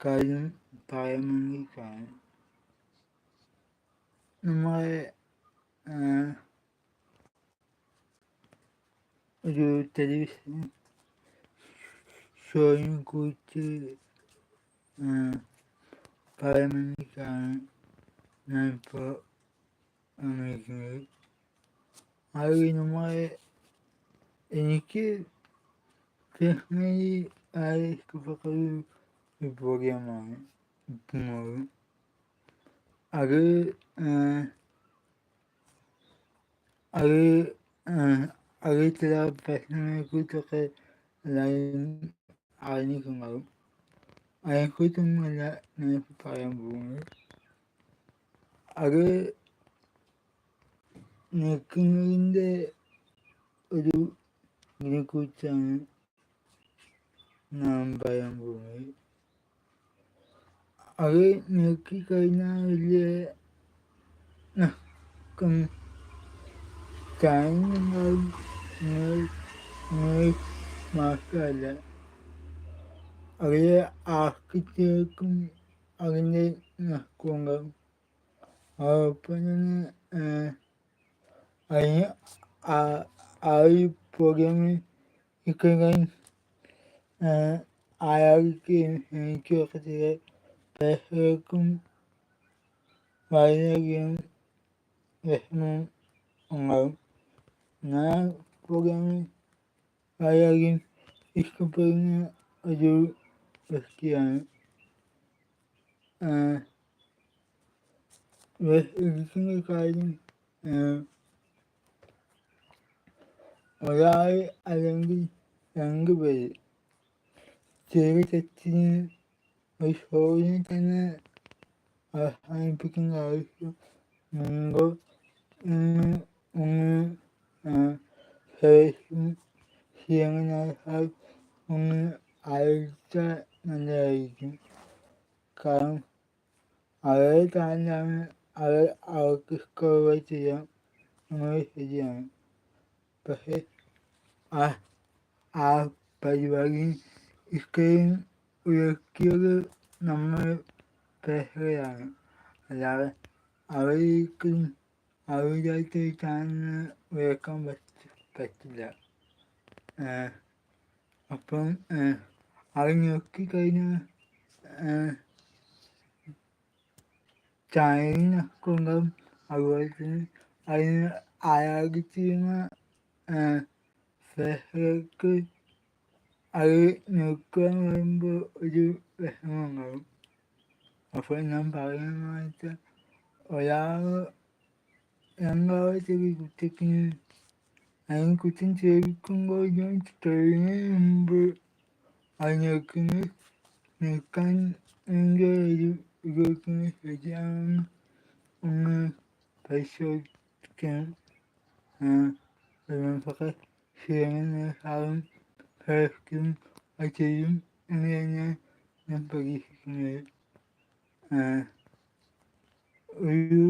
കാര്യം പറയുമെങ്കിൽ കാണും നമ്മളെ ഒരു ടെലിവിഷൻ ഷോയിനെ കുറിച്ച് പറയാമെന്നിട്ടാണ് ഞാനിപ്പോൾ വന്നിരിക്കുന്നത്. അത് നമ്മളെ എനിക്ക് പേഴ്സണലി വളരെ ഉപ്പുമാവ് അത് അത് അത് ചില പ്രശ്നങ്ങളെ കുറിച്ചൊക്കെ എല്ലാവരും അറിഞ്ഞിട്ടുണ്ടാകും. അതിനെക്കുറിച്ചൊന്നുമല്ല ഞാൻ പറയാൻ പോകുന്നത്. അത് നിൽക്കുന്നതിന്റെ ഒരു ഇതിനെക്കുറിച്ചാണ് നാം പറയാൻ പോകുന്നത്. അത് നോക്കിക്കഴിഞ്ഞാൽ വലിയ ചായണ്ടാവും മാത്രമല്ല അവരെ ആർക്കിത്തേക്കും അതിന്റെ നഷ്ടമുണ്ടാകും അതോടൊപ്പം തന്നെ അതിന് ആ ഒരു പ്രോഗ്രാമിൽ ഇത്രയും അയാൾക്ക് എനിക്കൊക്കെ ചില പ്രേക്ഷകർക്കും വളരെയധികം വിഷമം ഉണ്ടാകും. ഞാൻ പ്രോഗ്രാമിൽ വൈരാഗ്യം ഇഷ്ടപ്പെടുന്ന ഒരു വ്യക്തിയാണ് ഇരിക്കുന്ന കാര്യം ഒരാൾ അല്ലെങ്കിൽ രണ്ട് പേര് തെറ്റിന് ഒരു ഷോയിനെ തന്നെ അവസാനിപ്പിക്കേണ്ട ആവശ്യം മുമ്പ് ഒന്ന് ഒന്ന് ശേഷം ചെയ്യാനായാൽ ഒന്ന് അയച്ചാൽ നല്ലതായിരിക്കും കാരണം അവരെ താഴെയാണ് അവർ അവർക്ക് ഇഷ്ടമുള്ള ചെയ്യാം നമ്മൾ ശരിയാണ് പക്ഷേ ആ ആ പരിപാടി ഇത്രയും ഉയർത്തിയത് നമ്മൾ പ്രേക്ഷകരാണ് അല്ലാതെ അവർക്ക് അവരുമായിട്ട് ചാനൽ ഉയർക്കാൻ പറ്റ പറ്റില്ല. അപ്പം അത് നോക്കിക്കഴിഞ്ഞാൽ ചാനലിനൊക്കെ ഉണ്ടാവും അതുപോലെ തന്നെ അതിന് ആരാധിച്ചിരുന്ന പ്രേക്ഷകർക്ക് അത് നോക്കുക എന്ന് ഒരു ഒരു വിഷമമുണ്ടാകും. അപ്പോൾ ഞാൻ പറയുന്നത് വെച്ചാൽ ഒരാൾ രണ്ടാമത്തെ ഒരു കുറ്റത്തിന് അതിന് കുറ്റം ചെയ്യിക്കുമ്പോൾ ഞാൻ ചെയ്യുന്നതിന് മുമ്പ് അത് നോക്കുന്നത് നിൽക്കാൻ എന്റെ ഒരു ഉപയോഗിക്കുന്നത് ശരിയാണെന്ന് ഒന്ന് പരിശോധിക്കണം നമുക്ക് ചെയ്യുന്നതിനേക്കാളും പ്രവർത്തിക്കും അത് ചെയ്യും എന്ന് കഴിഞ്ഞാൽ ഞാൻ പ്രതീക്ഷിക്കുന്നത് ഒരു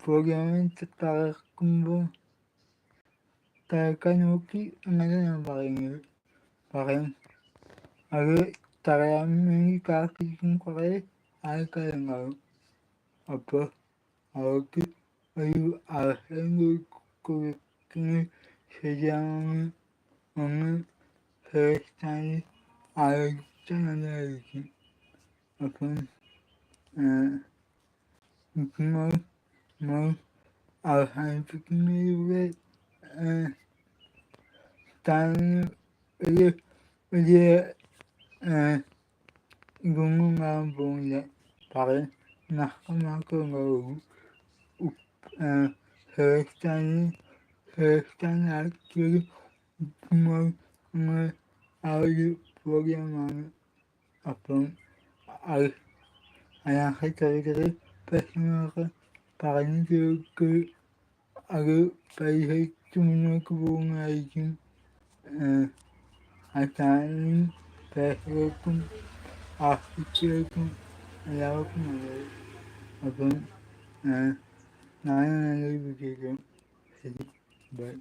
പ്രോഗ്രാമിൽ തകർക്കുമ്പോൾ തകർക്കാൻ നോക്കി അങ്ങനെ ഞാൻ പറയുന്നത് പറയും അത് തടയാൻ വേണ്ടി കാത്തിരിക്കും കുറേ ആൾക്കാരുണ്ടാകും അപ്പോൾ അവർക്ക് ഒരു അവസരം കൊടുക്കുന്നത് ശരിയാണെന്ന് ഒന്ന് ശ്രേഷ്ഠായി ആലോചിച്ചാൽ നല്ലതായിരിക്കും അപ്പം നമ്മൾ നമ്മൾ അവസാനിപ്പിക്കുന്നതിലൂടെ താൻ വലിയ വലിയ ഇതൊന്നും ഉണ്ടാകാൻ പോകുന്നില്ല പകരം നഷ്ടമാക്കം ഉണ്ടാകും ശ്രേഷ്ഠാനി ശ്രേഷ്ഠാനാക്കിയത് ഉപ്പുമാവ് നമ്മൾ ആ ഒരു പ്രോഗ്രാമാണ് അപ്പം അത് അയാൾക്ക് ചെറിയ ചെറിയ പ്രശ്നങ്ങളൊക്കെ പറഞ്ഞു തീർക്ക് അത് പരിഹരിച്ച് മുന്നോട്ട് പോകുന്നതായിരിക്കും. ആ ചാനലിനും പ്രേക്ഷകർക്കും ആസ്വദിച്ചവർക്കും എല്ലാവർക്കും നല്ലത്. അപ്പം നാളെ നല്ലൊരു വിജയിക്കും ശരി ബൈ.